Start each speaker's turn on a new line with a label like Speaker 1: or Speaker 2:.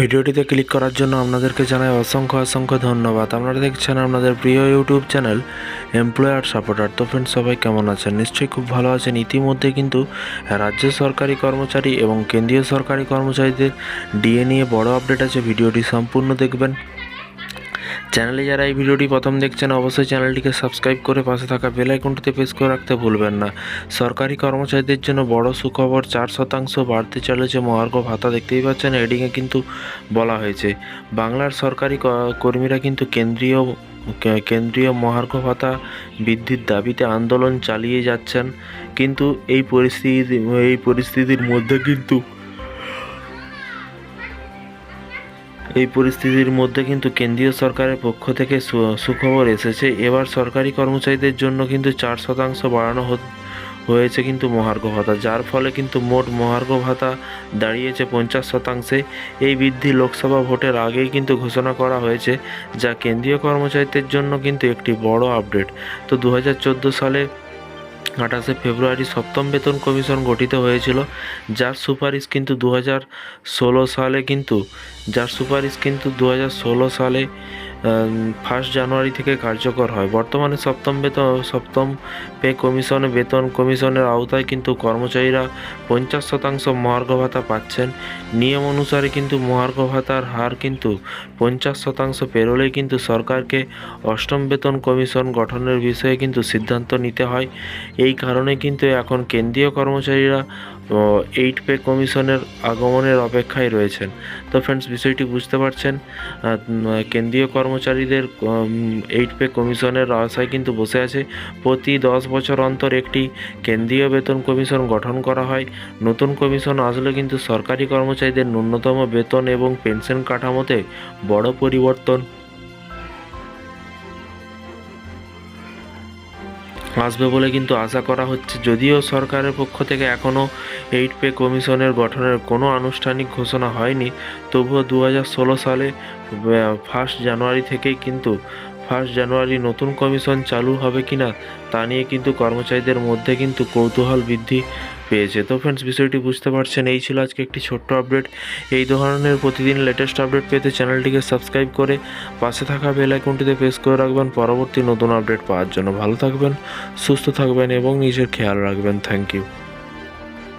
Speaker 1: ভিডিওটিতে ক্লিক করার জন্য আপনাদেরকে জানাই অসংখ্য অসংখ্য ধন্যবাদ। আপনারা দেখছেন আপনাদের প্রিয় ইউটিউব চ্যানেল এমপ্লয়ার সাপোর্টার। তো ফ্রেন্ড সবাই কেমন আছেন? নিশ্চয়ই খুব ভালো আছেন। ইতিমধ্যে কিন্তু রাজ্য সরকারি কর্মচারী এবং কেন্দ্রীয় সরকারি কর্মচারীদের ডিএ নিয়ে বড় আপডেট আছে। ভিডিওটি সম্পূর্ণ দেখবেন। চ্যানেলে যারা এই ভিডিওটি প্রথম দেখছেন, অবশ্যই চ্যানেলটিকে সাবস্ক্রাইব করে পাশে থাকা বেল আইকনটিতে প্রেস করে রাখতে ভুলবেন না। সরকারি কর্মচারীদের জন্য বড় সুখবর, চার শতাংশ বাড়তে চলেছে মহার্ঘ ভাতা। দেখতেই পাচ্ছেন হেডিংয়ে কিন্তু বলা হয়েছে। বাংলার সরকারি কর্মীরা কিন্তু কেন্দ্রীয় কেন্দ্রীয় মহার্ঘ ভাতা বৃদ্ধির দাবিতে আন্দোলন চালিয়ে যাচ্ছেন। কিন্তু এই পরিস্থিতি, এই পরিস্থিতির মধ্যে কিন্তু এই পরিস্থিতির মধ্যে কিন্তু কেন্দ্রীয় সরকারের পক্ষ থেকে সুখবর এসেছে। এবার সরকারি কর্মচারীদের জন্য কিন্তু চার শতাংশ বাড়ানো হয়েছে কিন্তু মহার্ঘ ভাতা, যার ফলে কিন্তু মোট মহার্ঘ ভাতা দাঁড়িয়েছে পঞ্চাশ শতাংশে। এই বৃদ্ধি লোকসভা ভোটের আগেই কিন্তু ঘোষণা করা হয়েছে, যা কেন্দ্রীয় কর্মচারীদের জন্য কিন্তু একটি বড় আপডেট। তো দু হাজার চোদ্দ সালে আঠাশে ফেব্রুয়ারি সপ্তম বেতন কমিশন গঠিত হয়েছিল। যার সুপারিশ কিন্তু দু সালে কিন্তু যার সুপারিশ কিন্তু দু সালে ফার্স্ট জানুয়ারি থেকে কার্যকর হয়। বর্তমানে সপ্তম বেতন, সপ্তম পে কমিশনে বেতন কমিশনের আওতায় কিন্তু কর্মচারীরা পঞ্চাশ শতাংশ মহার্ঘ ভাতা পাচ্ছেন। নিয়ম অনুসারে কিন্তু মহার্ঘ ভাতার হার কিন্তু পঞ্চাশ শতাংশ পেরোলেই কিন্তু সরকারকে অষ্টম বেতন কমিশন গঠনের বিষয়ে কিন্তু সিদ্ধান্ত নিতে হয়। এই কারণে কিন্তু এখন কেন্দ্রীয় কর্মচারীরা এইট পে কমিশনের আগমনের অপেক্ষায় রয়েছেন। তো ফ্রেন্ডস বিষয়টি বুঝতে পারছেন। কেন্দ্রীয় কর্মচারীদের এইট পে কমিশনের আশায় কিন্তু বসে আছে। প্রতি দশ বছর অন্তর একটি কেন্দ্রীয় বেতন কমিশন গঠন করা হয়। নতুন কমিশন আসলে কিন্তু সরকারি কর্মচারীদের ন্যূনতম বেতন এবং পেনশন কাঠামোতে বড় পরিবর্তন আসবে বলে কিন্তু আশা করা হচ্ছে। যদিও সরকারের পক্ষ থেকে এখনও এইট পে কমিশনের গঠনের কোনো আনুষ্ঠানিক ঘোষণা হয়নি, তবুও দু হাজার ষোলো সালে ফার্স্ট জানুয়ারি থেকেই কিন্তু ফার্স্ট জানুয়ারি নতুন কমিশন চালু হবে কিনা তা নিয়ে কিন্তু কর্মচারীদের মধ্যে কিন্তু কৌতূহল বৃদ্ধি পেয়েছে। তো ফ্রেন্ডস বিষয়টি বুঝতে পারছেন, এই ছিল আজকে একটি ছোট্ট আপডেট এই ধরনের প্রতিদিন লেটেস্ট আপডেট পেতে চ্যানেলটিকে সাবস্ক্রাইব করে পাশে থাকা বেল আইকনটিতে প্রেস করে রাখবেন। পরবর্তী নতুন আপডেট পাওয়ার জন্য ভালো থাকবেন, সুস্থ থাকবেন এবং নিজের খেয়াল রাখবেন। Thank you